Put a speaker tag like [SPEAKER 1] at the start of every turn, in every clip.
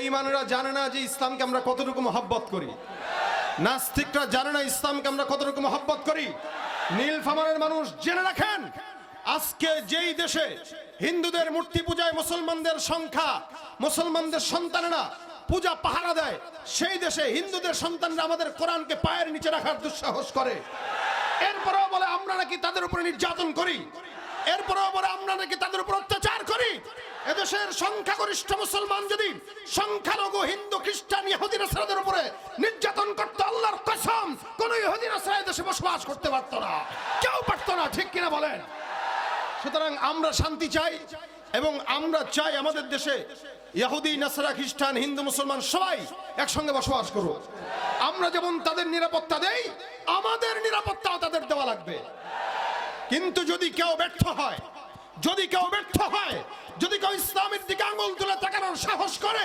[SPEAKER 1] বেঈমানেরা জানে না যে ইসলামকে আমরা কতটুকু মহাব্বত করি। নাস্তিকরা জানে না ইসলামকে আমরা কতটুকু মহাব্বত করি। নীলফামারের মানুষ জেনে রাখেন, আজকে যেই দেশে হিন্দুদের মূর্তি পূজায় মুসলমানদের সংখ্যা, মুসলমানদের সন্তানেরা পূজা পাহারা দেয়, সেই দেশে হিন্দুদের সন্তানরা আমাদের কোরআনকে পায়ের নিচে রাখার দুঃসাহস করে। এরপরেও বলে, আমরা নাকি তাদের উপরে নির্যাতন করি। এরপরেও বলে, আমরা নাকি তাদের উপর অত্যাচার করি। এদেশের সংখ্যাগরিষ্ঠ মুসলমান যদি সংখ্যালঘু হিন্দু খ্রিস্টান ইহুদি নাসারাদের উপরে নির্যাতন করতো, আল্লাহর কসম, কোন ইহুদি নাসারা দেশে বসবাস করতে পারতো না। কেউ পারতো না, ঠিক কিনা বলেন? সুতরাং আমরা শান্তি চাই এবং আমরা চাই আমাদের দেশে ইহুদি, নাসারা, খ্রিস্টান, হিন্দু, মুসলমান সবাই একসঙ্গে বসবাস করুক। আমরা যেমন তাদের নিরাপত্তা দেই, আমাদের নিরাপত্তাও তাদের দেওয়া লাগবে। কিন্তু যদি কেউ ব্যর্থ হয়, যদি কেউ ব্যর্থ হয় যদি কেউ ইসলামের দিকে আঙুল তুলে তাকানোর সাহস করে,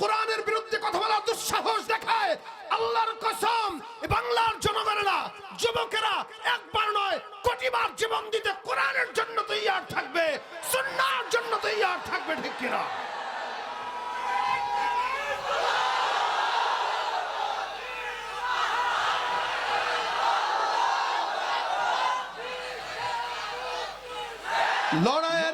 [SPEAKER 1] কোরআনের বিরুদ্ধে কথা বলার দুঃসাহস দেখায়, আল্লাহর কসম বাংলার জনগণেরা, যুবকেরা একবার নয়, কোটিবার জীবন দিতে কোরআনের জন্য তৈয়ার থাকবে, সুন্নাহর জন্য তৈয়ার থাকবে, ঠিক কিনা? লড়াইয়ের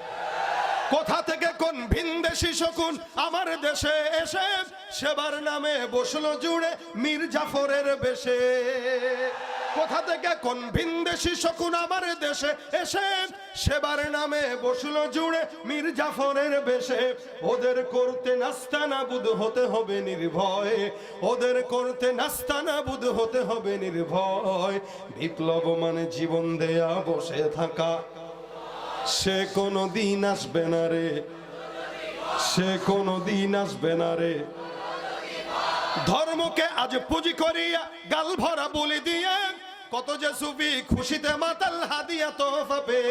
[SPEAKER 1] কোথা থেকে কোন ভিনদেশি শকুন আমার দেশে এসে সেবার নামে বসল জুড়ে মীর জাফরের বেশে? কোথা থেকে কোন ভিনদেশি শকুন আমার দেশে এসে সেবার নামে বসল জুড়ে মীর জাফরের বেশে? ওদের করতে নাস্তানা বুধ হতে হবে নির্ভয়। ওদের করতে নাস্তানা বুধ হতে হবে নির্ভয়। বিপ্লব মানে জীবন দেয়া বসে থাকা সে কোনো দিন আসবে না রে। সে কোনো দিন আসবে না রে। ধর্মকে আজ পুঁজি করিয়া গাল ভরা বলি দিয়ে কত যে সুবি খুশিতে মাতাল হাদিয়া তোফা পে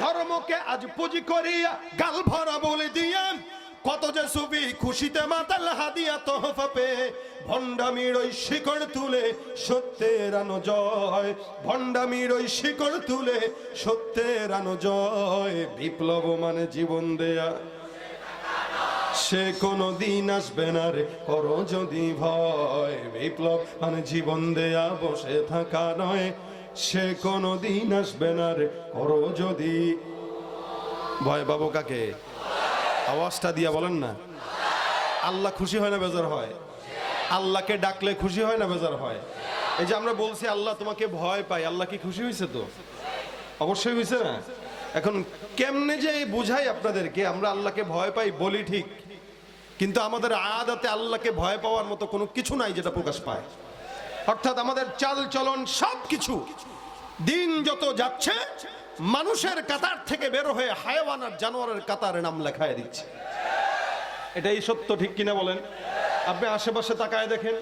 [SPEAKER 1] ধর্মকে আজ পুঁজি করিয়া গাল ভরা বলি দিয়ে যে সুফি খুশিতে মাতাল হাদিয়া তোহফা পে ভণ্ডামির ওই শিকড় তুলে সত্যের আনো জয় ভণ্ডামির ওই শিকড় তুলে সত্যের আনো জয় বিপ্লব মানে জীবন দেয়া। সে কোনো দিন আসবে না রে, করো যদি ভয়। বিপ্লব মানে জীবন দেয়া, বসে থাকা নয়। সে কোনো দিন আসবে না রে, করো যদি ভয় বাবু কাকে? আওয়াজটা দিয়া বলেন না। আল্লাহ খুশি হয় না বেজার হয়? আল্লাহকে ডাকলে খুশি হয় না বেজার হয়? এই যে আমরা বলছি, আল্লাহ তোমাকে ভয় পাই আল্লাহ কি খুশি হয়েছে তো? অবশ্যই হয়েছে না? এখন কেমনে যে বুঝাই আপনাদেরকে, আমরা আল্লাহকে ভয় পাই বলি ঠিক, কিন্তু আমাদের আদাতে আল্লাহকে ভয় পাওয়ার মতো কোনো কিছু নাই যেটা প্রকাশ পায়। অর্থাৎ আমাদের চাল চলন সব কিছু দিন যত যাচ্ছে মানুষের কাতার থেকে বের হয়ে হায়াওয়ান আর জানোয়ারের কাতারে নাম লেখায় দিচ্ছে। এটাই সত্য, ঠিক কিনা বলেন? আপনি আশেপাশে তাকায় দেখেন,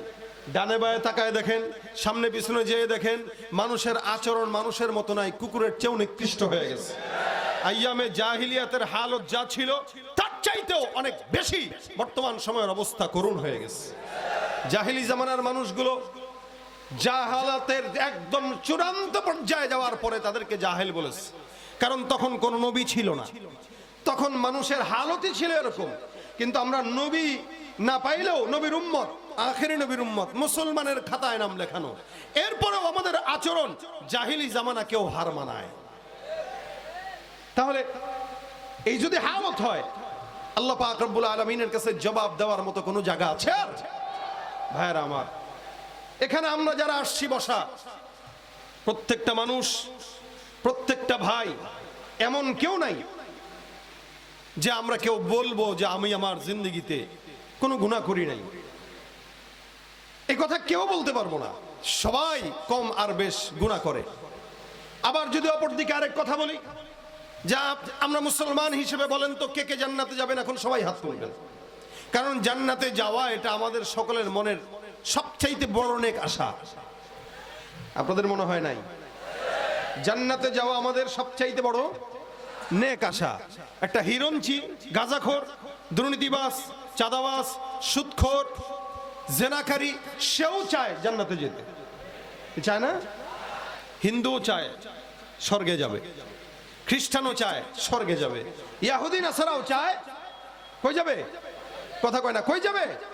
[SPEAKER 1] ডানে বায়ে তাকায় দেখেন, সামনে পিছনে যেয়ে দেখেন, মানুষের আচরণ মানুষের মতো নাই, কুকুরের চেয়েও নিকৃষ্ট হয়ে গেছে। আইয়ামে জাহিলিয়াতের হালত যা ছিল, তার চাইতেও অনেক বেশি বর্তমান সময়ের অবস্থা করুণ হয়ে গেছে। জাহিলি জামানার মানুষগুলো জাহালাতের একদম চূড়ান্ত পর্যায়ে যাওয়ার পরে তাদেরকে জাহেল বলেছে। কারণ তখন কোনো নবী ছিল না। তখন মানুষের হালতই ছিল এরকম। কিন্তু আমরা নবী না পাইলেও নবীর উম্মত, আখেরি নবীর উম্মত, মুসলমানের খাতায় নাম লেখানো। এরপরেও আমাদের আচরণ জাহিলি জামানা কেউ হার মানায়। তাহলে এই যদি হালত হয়, আল্লাহ পাক রব্বুল আলমিনের কাছে জবাব দেওয়ার মতো কোনো জায়গা আছে আর? ভাইয়েরা আমার এখানে আমরা যারা আসছি বসা, প্রত্যেকটা মানুষ, প্রত্যেকটা ভাই, এমন কেউ নাই যে আমরা কেউ বলব যে আমি আমার জিন্দগিতে কোনো গুণা করি নাই। এই কথা কেউ বলতে পারব না। সবাই কম আর বেশ গুণা করে। আবার যদি অপরদিকে আরেক কথা বলি, যা আমরা মুসলমান হিসেবে বলেন তো, কে কে জান্নাতে যাবেন, এখন সবাই হাত তুলবেন। কারণ জান্নাতে যাওয়া এটা আমাদের সকলের মনের সবচাইতে বড় অনেক আশা। আপনাদের মনে হয় নাই? জান্নাতে যাওয়া আমাদের সবচাইতে বড় নেক আশা। একটা হিরঞ্চি গাজাখোর, দুর্নীতিবাস, চাঁদাবাস, সুদখোর, জেনাকারী, সেও চায় জান্নাতে যেতে। চায় না? হিন্দুও চায়, স্বর্গে যাবে। খ্রিস্টানও চায়, স্বর্গে যাবে। ইয়াহুদিন আসারাও চায়, কই যাবে? কথা কয় না, কই যাবে?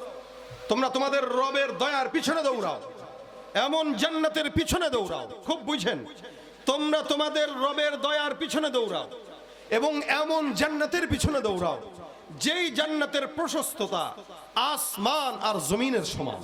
[SPEAKER 1] তোমরা তোমাদের রবের দয়ার পিছনে দৌড়াও। এমন জান্নাতের পিছনে দৌড়াও। খুব বুঝেন? তোমরা তোমাদের রবের দয়ার পিছনে দৌড়াও এবং এমন জান্নাতের পিছনে দৌড়াও, যেই জান্নাতের প্রশস্ততা আসমান আর জমিনের সমান।